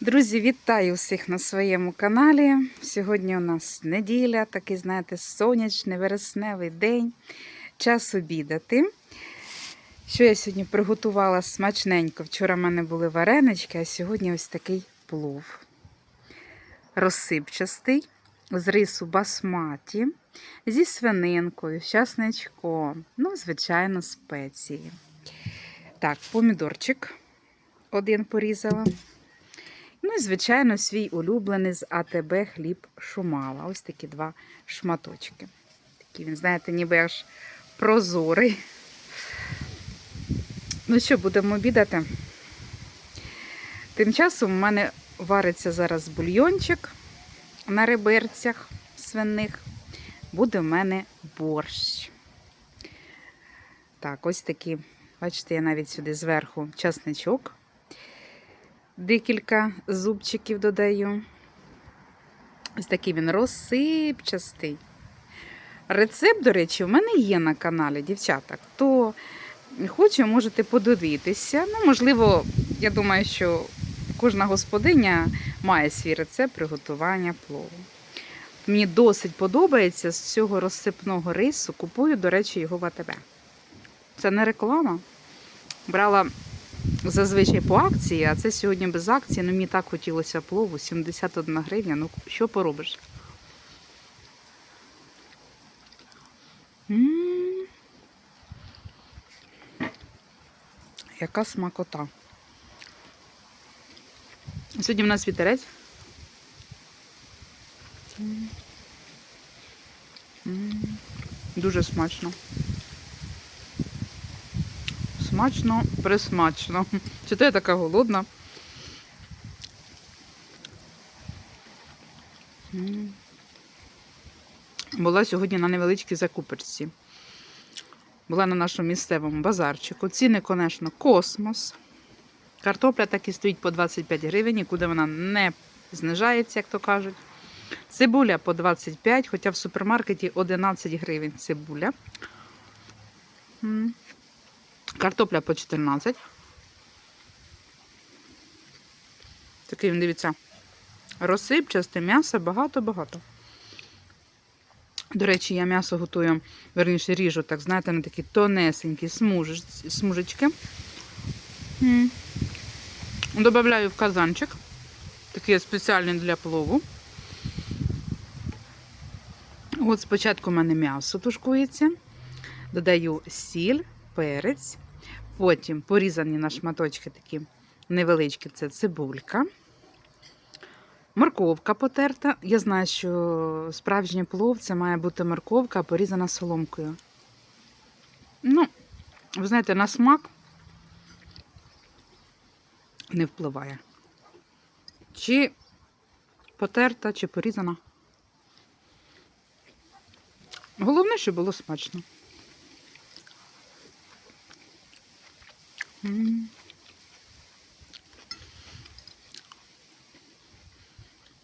Друзі, вітаю всіх на своєму каналі. Сьогодні у нас неділя, такий, знаєте, сонячний, вересневий день. Час обідати. Що я сьогодні приготувала смачненько. Вчора в мене були варенички, а сьогодні ось такий плов. Розсипчастий, з рису басматі, зі свининкою, з часничком, ну, звичайно, спеції. Так, помідорчик один порізала. Ну і, звичайно, свій улюблений з АТБ хліб шумала. Ось такі два шматочки. Такі він, знаєте, ніби аж прозорий. Ну що, будемо обідати? Тим часом у мене вариться зараз бульйончик на реберцях свиних. Буде в мене борщ. Так, ось такі, бачите, я навіть сюди зверху часничок декілька зубчиків додаю. Ось такий він розсипчастий. Рецепт, до речі, в мене є на каналі, дівчата. Хто хоче, можете подивитися. Ну, можливо, я думаю, що кожна господиня має свій рецепт приготування плову. Мені досить подобається з цього розсипного рису. Купую, до речі, його в АТБ. Це не реклама. Брала зазвичай по акції, а це сьогодні без акції. Ну, мені так хотілося плову, 71 гривня. Ну, що поробиш? М. Яка смакота. Сьогодні в нас вітерець. М. М. Дуже смачно. Смачно, присмачно. Чи то я така голодна? Була сьогодні на невеличкій закупочці. Була на нашому місцевому базарчику. Ціни, звісно, космос. Картопля так і стоїть по 25 гривень, нікуди вона не знижається, як то кажуть. Цибуля по 25, хоча в супермаркеті 11 гривень цибуля. Картопля по 14. Такий дивіться, розсипчасте м'ясо багато-багато. До речі, я м'ясо готую, верніше ріжу, так, знаєте, на такі тонесенькі смужечки. Добавляю в казанчик. Такий спеціальний для плову. От спочатку в мене м'ясо тушкується. Додаю сіль, перець. Потім порізані на шматочки такі невеличкі це цибулька. Морковка потерта. Я знаю, що справжній плов це має бути морковка, порізана соломкою. Ну, ви знаєте, на смак не впливає. Чи потерта, чи порізана. Головне, щоб було смачно.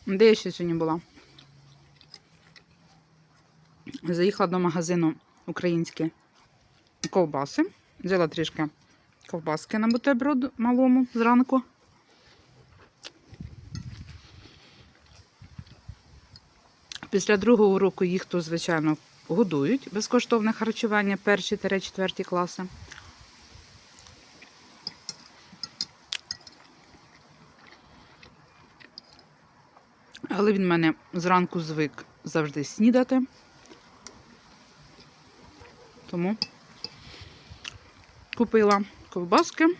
Де я ще сьогодні була? Заїхала до магазину українські ковбаси. Взяла трішки ковбаски на бутерброд малому зранку. Після другого уроку їх то, звичайно, годують безкоштовне харчування перші та четверті класи. Але він мене зранку звик завжди снідати. Тому купила ковбаски.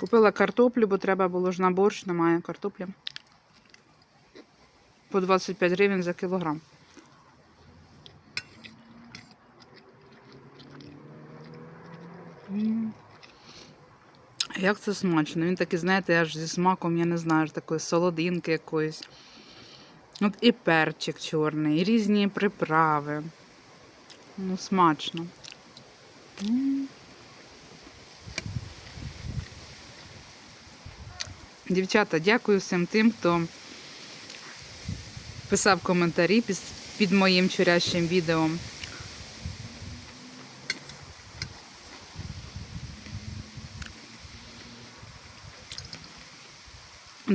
Купила картоплю, бо треба було ж на борщ, немає картоплі. По 25 гривень за кілограм. Як це смачно? Він такий, знаєте, аж зі смаком, я не знаю, аж такої солодинки якоїсь. От і перчик чорний, і різні приправи. Ну, смачно. Дівчата, дякую всім тим, хто писав коментарі під моїм вчорашнім відео.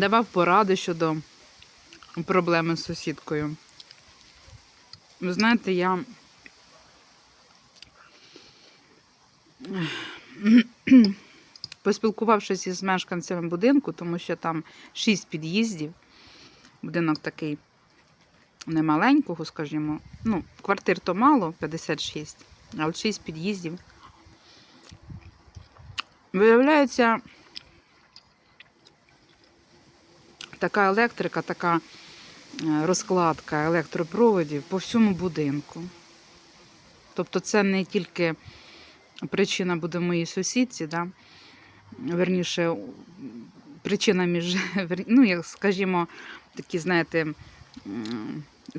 Давав поради щодо проблеми з сусідкою. Ви знаєте, я поспілкувавшись із мешканцями будинку, тому що там шість під'їздів, будинок такий немаленького, скажімо, ну, квартир то мало, 56, а от 6 під'їздів. Виявляється, така електрика, така е, розкладка електропроводів по всьому будинку. Тобто це не тільки причина буде в моїй сусідці, да? верніше, причина між, ну, як скажімо, такі, знаєте,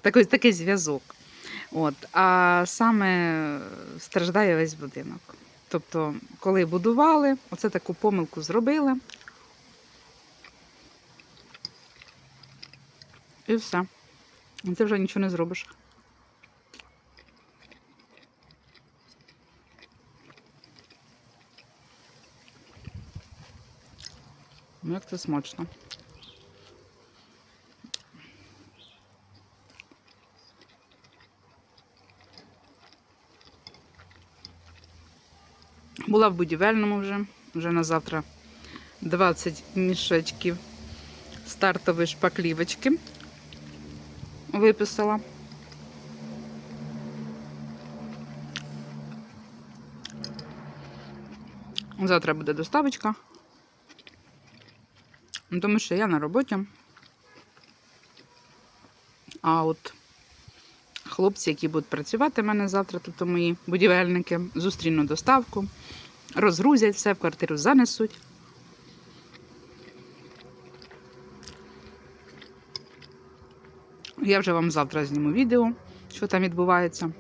такий, такий зв'язок. От, а саме страждає весь будинок. Тобто, коли будували, оце таку помилку зробили. І все. Ти вже нічого не зробиш. Ну, як це смачно. Була в будівельному вже, вже на завтра 20 мішечків стартової шпаклівочки виписала. Завтра буде доставочка. Ну, Тому що я на роботі. А от хлопці, які будуть працювати в мене завтра, тобто мої будівельники, зустріну доставку, розгрузять все, в квартиру занесуть. Я вже вам завтра зніму відео, що там відбувається.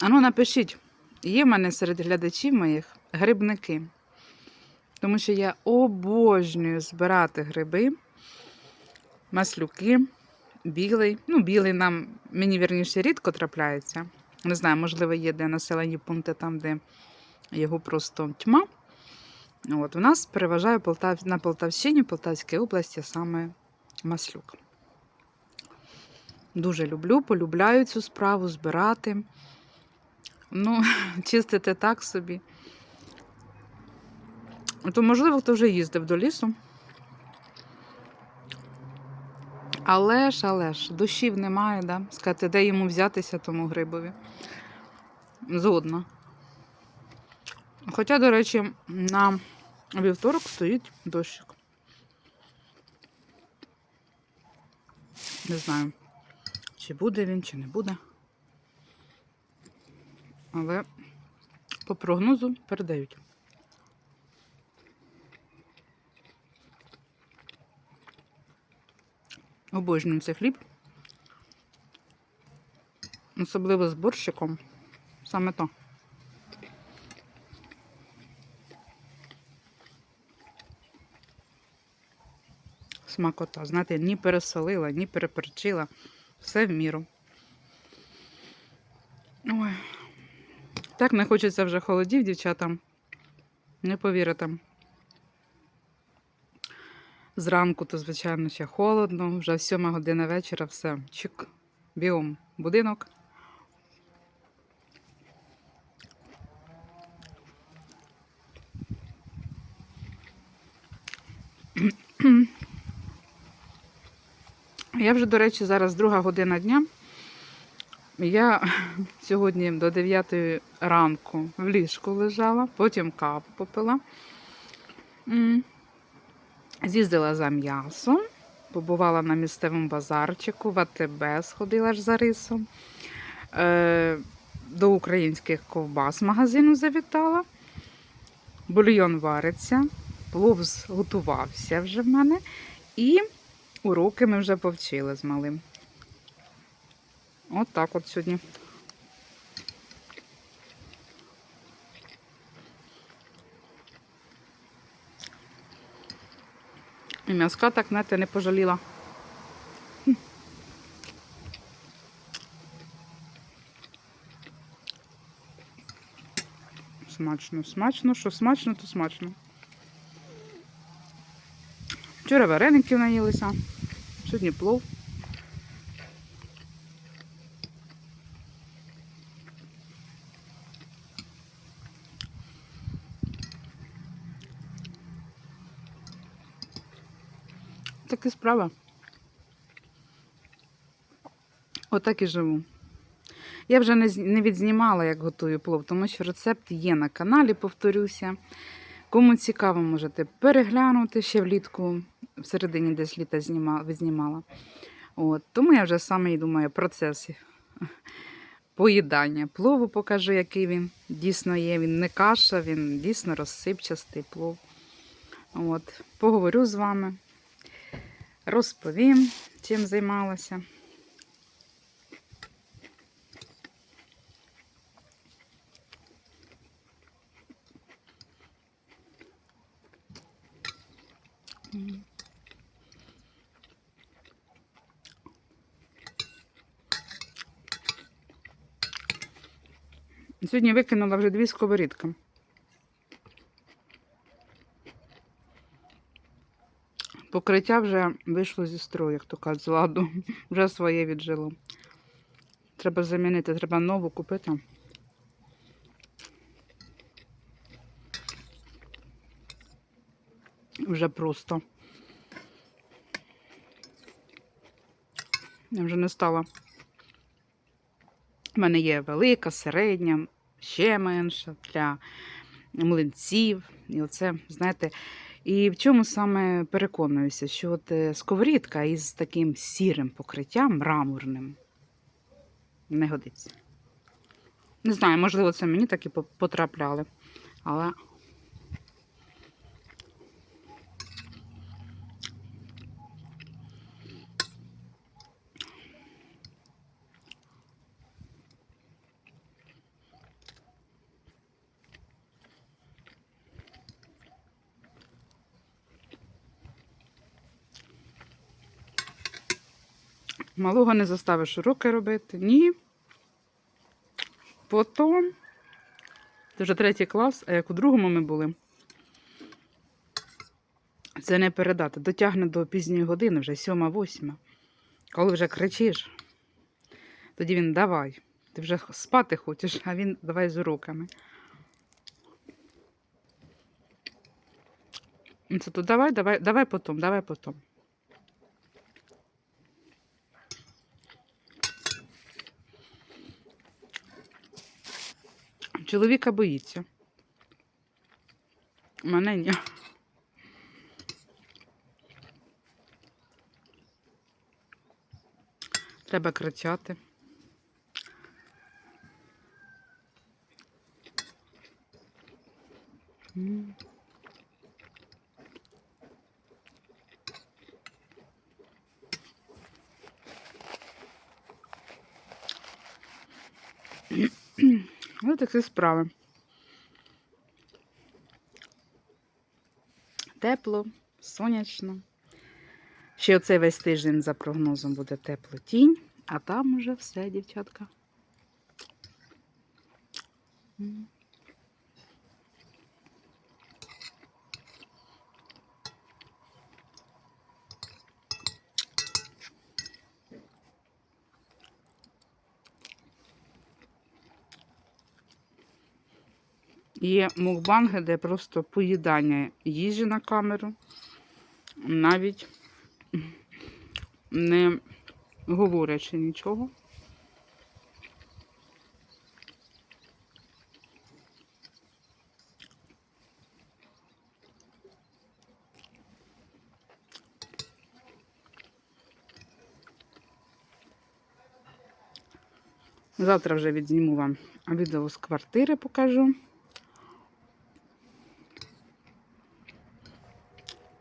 Ану, напишіть, є в мене серед глядачів моїх грибники. Тому що я обожнюю збирати гриби, маслюки, білий. Ну, білий нам, мені вірніше, рідко трапляється. Не знаю, можливо, є де населені пункти там, де його просто тьма. От, у нас переважає Полтав... на Полтавщині, Полтавській області саме маслюк. Дуже люблю, полюбляю цю справу збирати. Ну, чистити так собі. То, можливо, хто вже їздив до лісу. Але ж, але ж, душів немає, да? Сказати, де йому взятися тому грибові. Згодна. Хоча, до речі, на вівторок стоїть дощик. Не знаю, чи буде він, чи не буде. Але по прогнозу передають. Обожнюю цей хліб. Особливо з борщиком. Саме то. Смакота. Знаєте, ні пересолила, ні переперчила. Все в міру. Ой. Так не хочеться вже холодів, дівчатам. Не повірите. Зранку, то, звичайно, ще холодно, вже 7 година вечора, все. Чик, біом, будинок. Я вже, до речі, зараз друга година дня. Я сьогодні до 9 ранку в ліжку лежала, потім каву попила. З'їздила за м'ясом, побувала на місцевому базарчику, в АТБ сходила ж за рисом. Е, до українських ковбас магазину завітала. Бульйон вариться, плов готувався вже в мене. І уроки ми вже повчили з малим. От так от сьогодні. І м'язка так, знаєте, не пожаліла. Смачно, смачно, що смачно, то смачно. Вчора вареники наїлися, сьогодні плов. Такі справа. Отак і живу. Я вже не, відзнімала, як готую плов, тому що рецепт є на каналі, повторюся. Кому цікаво, можете переглянути ще влітку, в середині десь літа зніма, відзнімала. От, тому я вже саме і думаю, процес поїдання плову покажу, який він дійсно є. Він не каша, він дійсно розсипчастий плов. От, поговорю з вами, розповім, чим займалася. Сьогодні викинула вже дві сковорідки. Покриття вже вийшло зі строю, як то кажуть, з ладу. Вже своє віджило. Треба замінити, треба нову купити. Вже просто. Я вже не стала. У мене є велика, середня, ще менша для млинців. І оце, знаєте, і в чому саме переконуюся, що от е, сковорідка із таким сірим покриттям, мраморним, не годиться. Не знаю, можливо, це мені так і потрапляли. Але малого не заставиш уроки робити. Ні. Потім. Це вже третій клас, а як у другому ми були. Це не передати. Дотягне до пізньої години, вже сьома-восьма. Коли вже кричиш, тоді він давай. Ти вже спати хочеш, а він давай з уроками. Це то давай, давай, давай потім, давай потім. Чоловіка боїться. Мене ні. Треба кричати. М. Ось такі справи. Тепло, сонячно. Ще оцей весь тиждень за прогнозом буде тепло тінь, а там уже все, дівчатка. Є мукбанги, де просто поїдання їжі на камеру, навіть не говорячи нічого. Завтра вже відзніму вам відео з квартири покажу.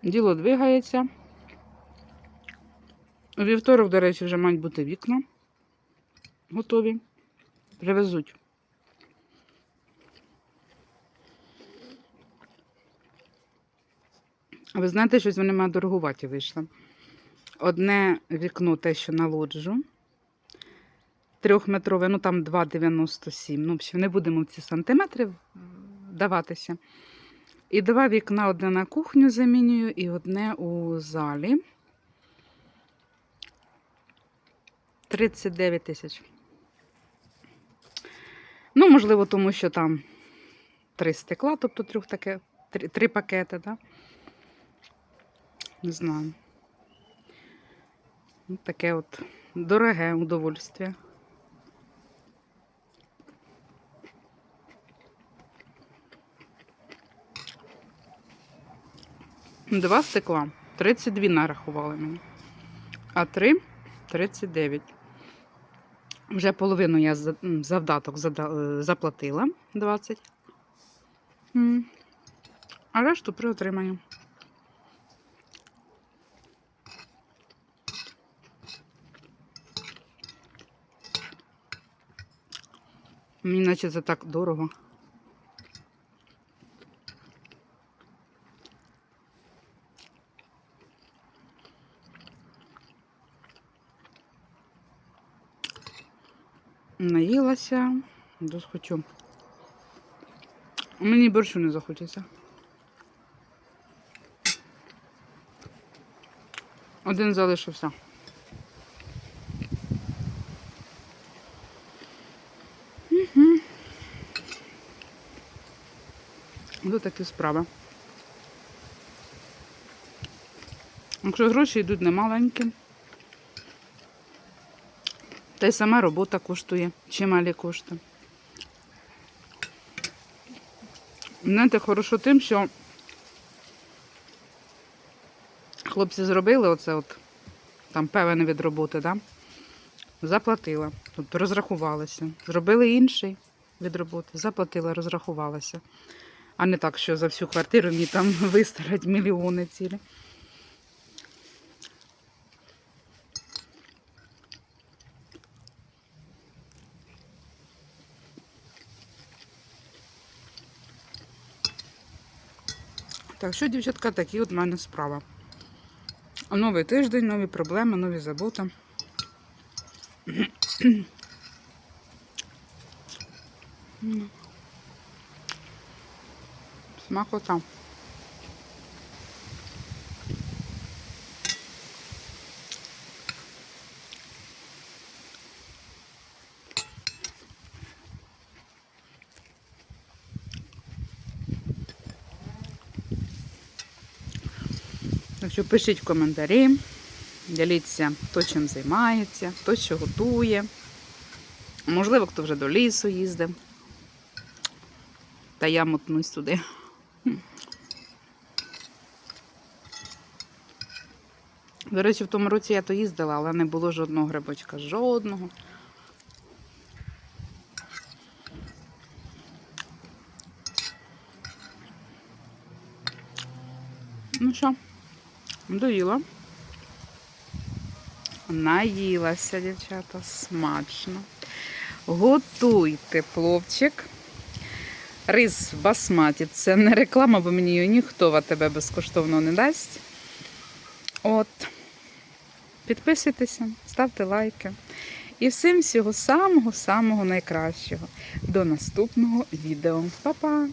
Діло двигається. У вівторок, до речі, вже мають бути вікна готові. Привезуть. А ви знаєте, щось вони мене дороговаті вийшли. Одне вікно, те, що на лоджу. Трьохметрове, ну там 2,97. Ну, в общем, не будемо в ці сантиметри даватися. І два вікна одне на кухню замінюю і одне у залі. 39 тисяч. Ну, можливо, тому що там три стекла, тобто трьох таке, три, три пакети, да? Не знаю. Ну, Таке от дороге удовольствие. Два стекла. 32 нарахували мені. А три 39. Вже половину я завдаток е, заплатила 20. А решту при отриманні. Мені наче це так дорого. Наїлася, дос хочу. Мені борщу не захочеться. Один залишився. Угу. Ось такі справи. Якщо гроші йдуть немаленькі, та й сама робота коштує, чималі кошти. Знаєте, хорошо тим, що хлопці зробили оце от, там певне від роботи, да? заплатила, тобто розрахувалася. Зробили інший від роботи, заплатила, розрахувалася. А не так, що за всю квартиру мені там вистарать мільйони цілі. Так, що, дівчатка, такі от в мене справа. Новий тиждень, нові проблеми, нові заботи. М. Смакота. Що пишіть в коментарі, діліться, хто чим займається, хто що готує. Можливо, хто вже до лісу їздив. Та я мотнусь туди. До речі, в тому році я то їздила, але не було жодного грибочка. Жодного. Ну що, доїла. Наїлася, дівчата, смачно. Готуйте пловчик. Рис в басматі. Це не реклама, бо мені її ніхто АТБ безкоштовно не дасть. От. Підписуйтеся, ставте лайки. І всім всього самого-самого найкращого. До наступного відео. Па-па!